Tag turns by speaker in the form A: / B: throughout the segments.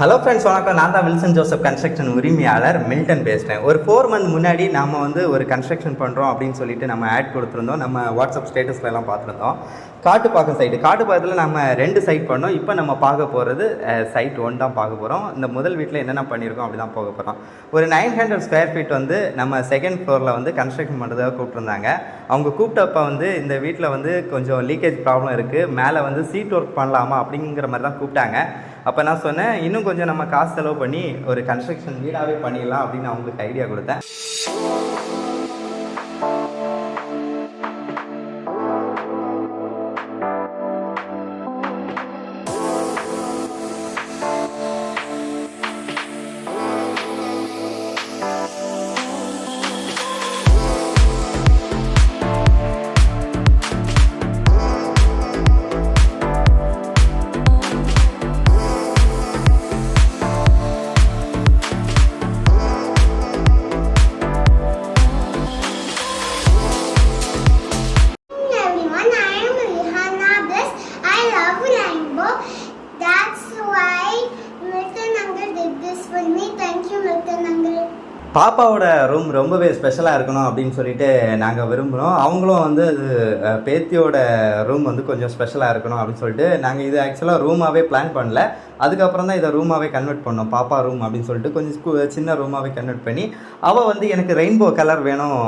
A: Hello friends வணக்கம். நான் தான் வில்சன் ஜோசப் கன்ஸ்ட்ரக்ஷன் உரிமையாளர் மில்டன் பேசுகிறேன் ஒரு ஃபோர் மந்த் முன்னாடி நம்ம வந்து ஒரு கன்ஸ்ட்ரக்ஷன் பண்ணுறோம் அப்படின்னு சொல்லிட்டு நம்ம ஆட் கொடுத்துருந்தோம். நம்ம வாட்ஸ்அப் ஸ்டேட்டஸ்லலாம் பார்த்துருந்தோம். காட்டுப்பாக்கம் சைட்டு காட்டுப்பாக்கத்தில் நம்ம ரெண்டு சைட் பண்ணோம். இப்போ நம்ம பார்க்க போகிறது சைட் ஒன் தான் பார்க்க போகிறோம் இந்த முதல் வீட்டில் என்னென்ன பண்ணியிருக்கோம் அப்படி தான் போக போகிறோம் ஒரு நைன் ஹண்ட்ரட் ஸ்கொயர் ஃபீட் வந்து நம்ம செகண்ட் ஃப்ளோரில் வந்து கன்ஸ்ட்ரக்ஷன் பண்ணுறதாக கூப்பிட்ருந்தாங்க அவங்க கூப்பிட்டப்ப வந்து இந்த வீட்டில் வந்து கொஞ்சம் லீக்கேஜ் ப்ராப்ளம் இருக்குது மேலே வந்து சீட் ஒர்க் பண்ணலாமா அப்படிங்கிற மாதிரி தான் கூப்பிட்டாங்க. அப்போ நான் சொன்னேன் இன்னும் கொஞ்சம் நம்ம காசு செலவு பண்ணி ஒரு கன்ஸ்ட்ரக்ஷன் வீடாகவே பண்ணிடலாம் அப்படின்னு அவங்களுக்கு ஐடியா கொடுத்தேன். பாப்பாவோட ரூம் ரொம்பவே ஸ்பெஷலாக இருக்கணும் அப்படின்னு சொல்லிட்டு நாங்கள் விரும்புகிறோம் அவங்களும் வந்து அது பேத்தியோட ரூம் வந்து கொஞ்சம் ஸ்பெஷலாக இருக்கணும் அப்படின்னு சொல்லிட்டு நாங்கள் இது ஆக்சுவலாக ரூமாகவே பிளான் பண்ணல. அதுக்கப்புறம் தான் இதை ரூமாகவே கன்வெர்ட் பண்ணோம். பாப்பா ரூம் அப்படின்னு சொல்லிட்டு கொஞ்சம் ஸ்கூ சின்ன ரூமாகவே கன்வெர்ட் பண்ணி அவள் வந்து எனக்கு ரெயின்போ கலர் வேணும்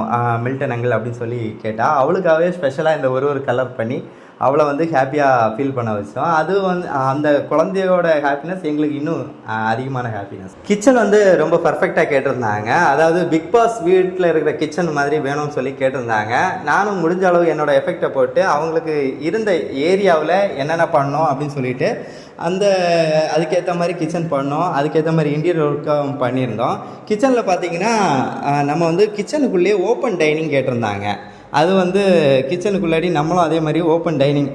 A: மில்டன் அங்கிள் அப்படின்னு சொல்லி கேட்டால் அவளுக்காகவே ஸ்பெஷலாக இந்த ஒரு ஒரு கலர் பண்ணி அவளை வந்து ஹாப்பியாக ஃபீல் பண்ண வச்சோம். அது வந்து அந்த குழந்தையோட ஹாப்பினஸ் எங்களுக்கு இன்னும் அதிகமான ஹாப்பினஸ். கிச்சன் வந்து ரொம்ப பர்ஃபெக்டாக கேட்டிருந்தாங்க. அதாவது பிக் பாஸ் வீட்டில் இருக்கிற கிச்சன் மாதிரி வேணும்னு சொல்லி கேட்டிருந்தாங்க. நானும் முடிஞ்ச அளவு என்னோடய எஃபெக்டை போட்டு அவங்களுக்கு இருந்த ஏரியாவில் என்னென்ன பண்ணோம் அப்படின்னு சொல்லிட்டு அந்த அதுக்கேற்ற மாதிரி கிச்சன் பண்ணோம். அதுக்கேற்ற மாதிரி இன்டீரியர் ஒர்க்கும் பண்ணியிருந்தோம். கிச்சனில் பார்த்தீங்கன்னா நம்ம வந்து கிச்சனுக்குள்ளேயே ஓப்பன் டைனிங் கேட்டிருந்தாங்க. அது வந்து கிச்சனுக்குள்ளாடி நம்மளும் அதே மாதிரி ஓப்பன் டைனிங்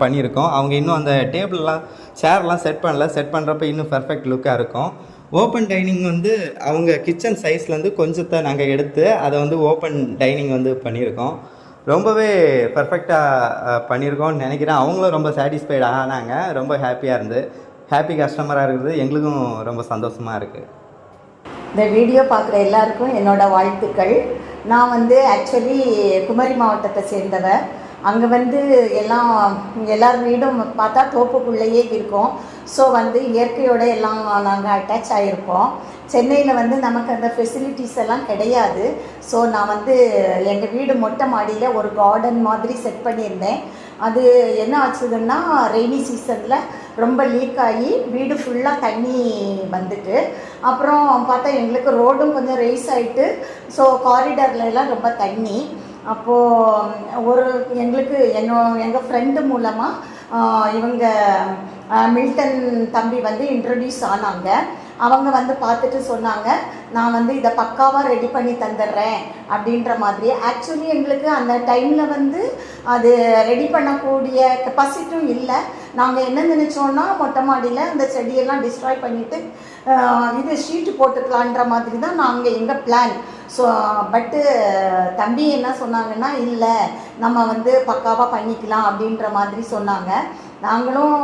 A: பண்ணியிருக்கோம். அவங்க இன்னும் அந்த டேபிள்லாம் சேர்லாம் செட் பண்ணல. செட் பண்ணுறப்ப இன்னும் பர்ஃபெக்ட் லுக்காக இருக்கும். ஓப்பன் டைனிங் வந்து அவங்க கிச்சன் சைஸ்லேருந்து கொஞ்சத்தை நாங்கள் எடுத்து அதை வந்து ஓப்பன் டைனிங் வந்து பண்ணியிருக்கோம். ரொம்பவே பர்ஃபெக்டாக பண்ணியிருக்கோம்னு நினைக்கிறேன். அவங்களும் ரொம்ப சாட்டிஸ்ஃபைட் ஆனாங்க. ரொம்ப ஹாப்பியாக இருந்து. ஹாப்பி கஸ்டமராக இருக்கிறது எங்களுக்கும் ரொம்ப சந்தோஷமாக இருக்குது
B: இந்த வீடியோ பார்க்குற எல்லாருக்கும் என்னோடய வாழ்த்துக்கள். நான் வந்து ஆக்சுவலி குமரி மாவட்டத்தை சேர்ந்தவ. அங்கே வந்து எல்லாம் எல்லார் வீடும் பார்த்தா தோப்புக்குள்ளேயே இருக்கும். ஸோ வந்து இயற்கையோட எல்லாம் நாங்கள் அட்டாச் ஆகிருப்போம் சென்னையில் வந்து நமக்கு அந்த ஃபெசிலிட்டிஸ் எல்லாம் கிடையாது. ஸோ நான் வந்து எங்கள் வீடு மொட்டை மாடியில் ஒரு கார்டன் மாதிரி செட் பண்ணியிருந்தேன். அது என்ன ஆச்சுதுன்னா ரெய்னி சீசனில் ரொம்ப லீக் ஆகி வீடு ஃபுல்லாக தண்ணி வந்துட்டு அப்புறம் பார்த்தா எங்களுக்கு ரோடும் கொஞ்சம் ரைஸ் ஆகிட்டு ஸோ காரிடார்ல ரொம்ப தண்ணி. அப்போது ஒரு எங்களுக்கு என்னோ எங்கள் ஃப்ரெண்டு மூலமாக இவங்க மில்டன் தம்பி வந்து இன்ட்ரடியூஸ் ஆனாங்க. அவங்க வந்து பார்த்துட்டு சொன்னாங்க நான் வந்து இதை பக்காவாக ரெடி பண்ணி தந்துடுறேன் அப்படின்ற மாதிரி. ஆக்சுவலி எங்களுக்கு அந்த டைமில் வந்து அது ரெடி பண்ணக்கூடிய கெப்பாசிட்டியும் இல்லை. நாங்கள் என்ன நினச்சோன்னா மொட்டை மாடியில் அந்த செடியெல்லாம் டிஸ்ட்ராய் பண்ணிவிட்டு இது ஷீட்டு போட்டுக்கலான்ற மாதிரி தான் நாங்கள் எங்கள் பிளான் ஸோ பட்டு தம்பி என்ன சொன்னாங்கன்னா இல்லை நம்ம வந்து பக்காவாக பண்ணிக்கலாம் அப்படின்ற மாதிரி சொன்னாங்க. நாங்களும்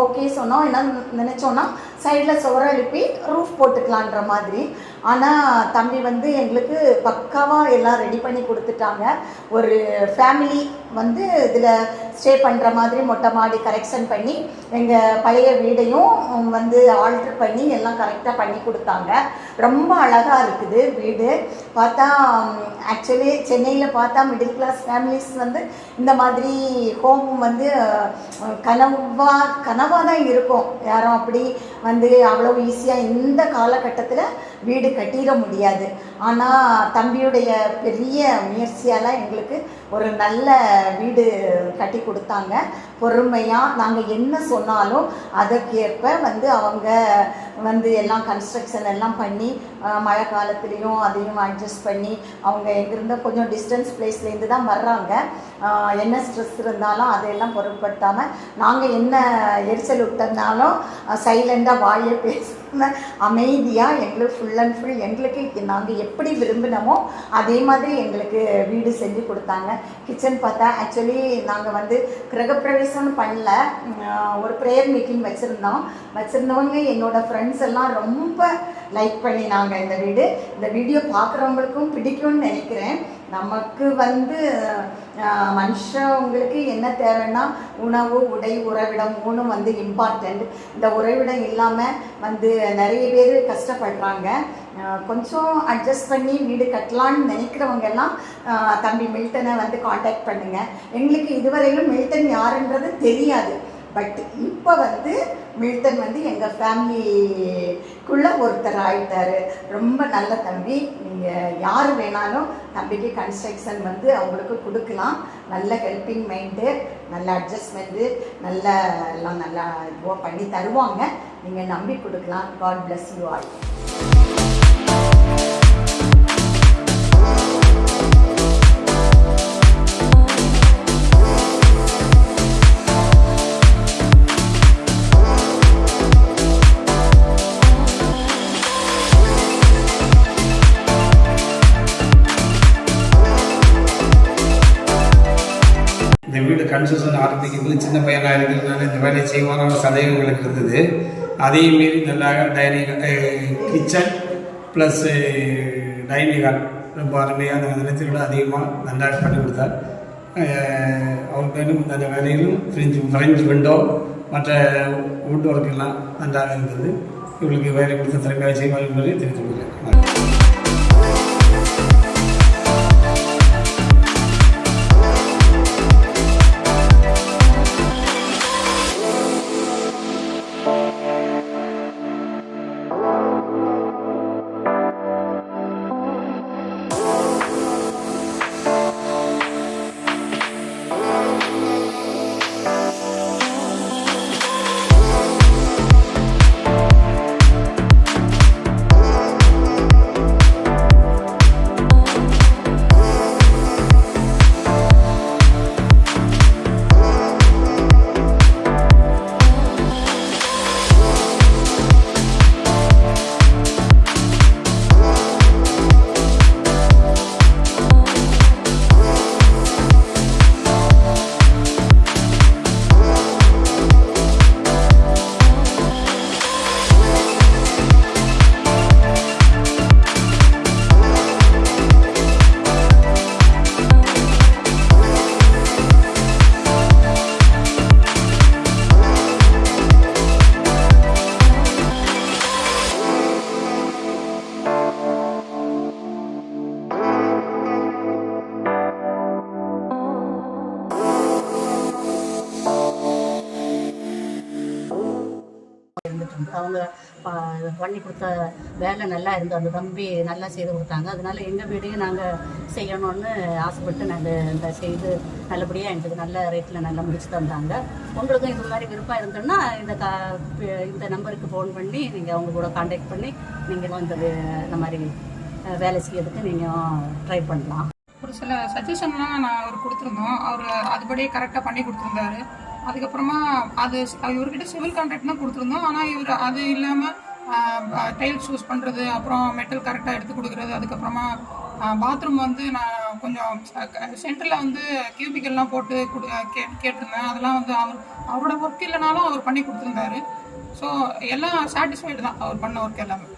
B: ஓகே சொன்னோம். என்ன நினச்சோன்னா சைடில் சுவரம் எழுப்பி ரூஃப் போட்டுக்கலான்ற மாதிரி. ஆனால் தம்பி வந்து எங்களுக்கு பக்காவாக எல்லாம் ரெடி பண்ணி கொடுத்துட்டாங்க. ஒரு ஃபேமிலி வந்து இதில் ஸ்டே பண்ணுற மாதிரி மொட்டை மாடி கரெக்ஷன் பண்ணி எங்கள் பழைய வீடையும் வந்து ஆல்ட்ரு பண்ணி எல்லாம் கரெக்டாக பண்ணி கொடுத்தாங்க. ரொம்ப அழகாக இருக்குது வீடு. பார்த்தா ஆக்சுவலி சென்னையில் பார்த்தா மிடில் கிளாஸ் ஃபேமிலிஸ் வந்து இந்த மாதிரி ஹோம் வந்து கனவாக கனவாக தான் இருக்கும். யாரும் அப்படி வந்து அவ்வளோ ஈஸியாக இந்த காலகட்டத்தில் வீடு கட்டிட முடியாது. ஆனால் தம்பியுடைய பெரிய முயற்சியால் எங்களுக்கு ஒரு நல்ல வீடு கட்டி கொடுத்தாங்க. பொறுமையாக நாங்கள் என்ன சொன்னாலும் அதற்கேற்ப வந்து அவங்க வந்து எல்லாம் கன்ஸ்ட்ரக்ஷன் எல்லாம் பண்ணி மழை காலத்துலேயும் அதையும் அட்ஜஸ்ட் பண்ணி அவங்க எங்கிருந்தோ கொஞ்சம் டிஸ்டன்ஸ் பிளேஸ்லேருந்து தான் வர்றாங்க. என்ன ஸ்ட்ரெஸ் இருந்தாலும் அதையெல்லாம் பொருட்படுத்தாமல் நாங்கள் என்ன எரிச்சல் விட்டதுனாலும் சைலண்டாக வாயை பேசி அமைதியாக எங்களுக்கு ஃபுல் அண்ட் ஃபுல் எங்களுக்கு நாங்கள் எப்படி விரும்பினோமோ அதே மாதிரி எங்களுக்கு வீடு செஞ்சு கொடுத்தாங்க. கிச்சன் பார்த்தா ஆக்சுவலி நாங்கள் வந்து கிரகப்பிரவேசம்னு பண்ணல. ஒரு ப்ரேயர் மீட்டிங் வச்சுருந்தோம். வச்சுருந்தவங்க என்னோடய ஃப்ரெண்ட்ஸ் எல்லாம் ரொம்ப லைக் பண்ணினாங்க இந்த வீடு. இந்த வீடியோ பார்க்குறவங்களுக்கும் பிடிக்கும்னு நினைக்கிறேன். நமக்கு வந்து மனுஷங்களுக்கு என்ன தேவைன்னா உணவு உடை உறவிடம் மூணும் வந்து இம்பார்ட்டண்ட் இந்த உறவிடம் இல்லாமல் வந்து நிறைய பேர் கஷ்டப்படுறாங்க. கொஞ்சம் அட்ஜஸ்ட் பண்ணி வீடு கட்டலான்னு நினைக்கிறவங்க எல்லாம் தம்பி மில்டனை வந்து காண்டாக்ட் பண்ணுங்கள் எங்களுக்கு இதுவரையிலும் மில்டன் யாருன்றது தெரியாது. பட் இப்போ வந்து மில்டன் வந்து எங்கள் ஃபேமிலிக்குள்ளே ஒருத்தர் ஆயிட்டார். ரொம்ப நல்ல தம்பி. நீங்கள் யார் வேணாலும் தம்பிக்கு கன்ஸ்ட்ரக்ஷன் வந்து அவங்களுக்கு கொடுக்கலாம். நல்ல ஹெல்பிங் மைண்டு நல்ல அட்ஜஸ்ட்மெண்ட்டு நல்ல எல்லாம் நல்லா இதுவாக பண்ணி தருவாங்க. நீங்கள் நம்பி கொடுக்கலாம். காட் பிளஸ் யூ ஆல்
C: இந்த வீடு கன்ஸ்ட்ரக்ஷன் ஆரம்பிக்கும்போது சின்ன பையனாக இருக்கிறதுனால இந்த வேலையை செய்வாங்க சந்தேகங்களுக்கு இருந்தது. அதையும் மீறி நல்லா dining kitchen plus dining hall ரொம்ப அருமையான நிலத்திலோட அதிகமாக நல்லா பண்ணி கொடுத்தார். அவர் மேலும் அந்த வேலையிலும் ஃப்ரிஞ்சு ஃப்ரெஞ்ச் விண்டோ மற்ற வுட் ஒர்க்கெல்லாம் நன்றாக இருந்தது. இவங்களுக்கு வேலை கொடுத்த திறமையாக செய்வாங்க என்பதை தெரிவித்துக் கொள்கிறேன்.
D: அவங்க பண்ணி கொடுத்த வேலை நல்லா இருந்து அந்த தம்பி நல்லா செய்து கொடுத்தாங்க. அதனால எங்கள் வீடையும் நாங்கள் செய்யணும்னு ஆசைப்பட்டு நாங்கள் இந்த செய்து நல்லபடியாக எங்களுக்கு நல்ல ரேட்டில் நல்லா முடிச்சு தந்தாங்க. உங்களுக்கும் இது மாதிரி விருப்பம் இருந்ததுன்னா இந்த கா இந்த நம்பருக்கு ஃபோன் பண்ணி நீங்கள் அவங்க கூட காண்டாக்ட் பண்ணி நீங்களும் இந்த இந்த மாதிரி வேலை செய்யறதுக்கு நீங்கள் ட்ரை பண்ணலாம்.
E: ஒரு சில சஜஷன்லாம் நான் அவர் கொடுத்துருந்தோம். அவர் அதுபடியே கரெக்டாக பண்ணி கொடுத்துருந்தாரு. அதுக்கப்புறமா அது இவர்கிட்ட சிவில் கான்ட்ராக்ட் தான் கொடுத்துருந்தோம். ஆனால் இவர் அது இல்லாமல் டைல்ஸ் யூஸ் பண்ணுறது அப்புறம் மெட்டல் கரெக்டாக எடுத்து கொடுக்குறது அதுக்கப்புறமா பாத்ரூம் வந்து நான் கொஞ்சம் சென்டரில் வந்து கியூபிக்கல்லாம் போட்டு கொடு கே கேட்டிருந்தேன். அதெல்லாம் வந்து அவர் அவரோட ஒர்க் இல்லைனாலும் அவர் பண்ணி கொடுத்துருந்தாரு. ஸோ எல்லாம் சாட்டிஸ்ஃபைடு தான் அவர் பண்ண ஒர்க் எல்லாமே.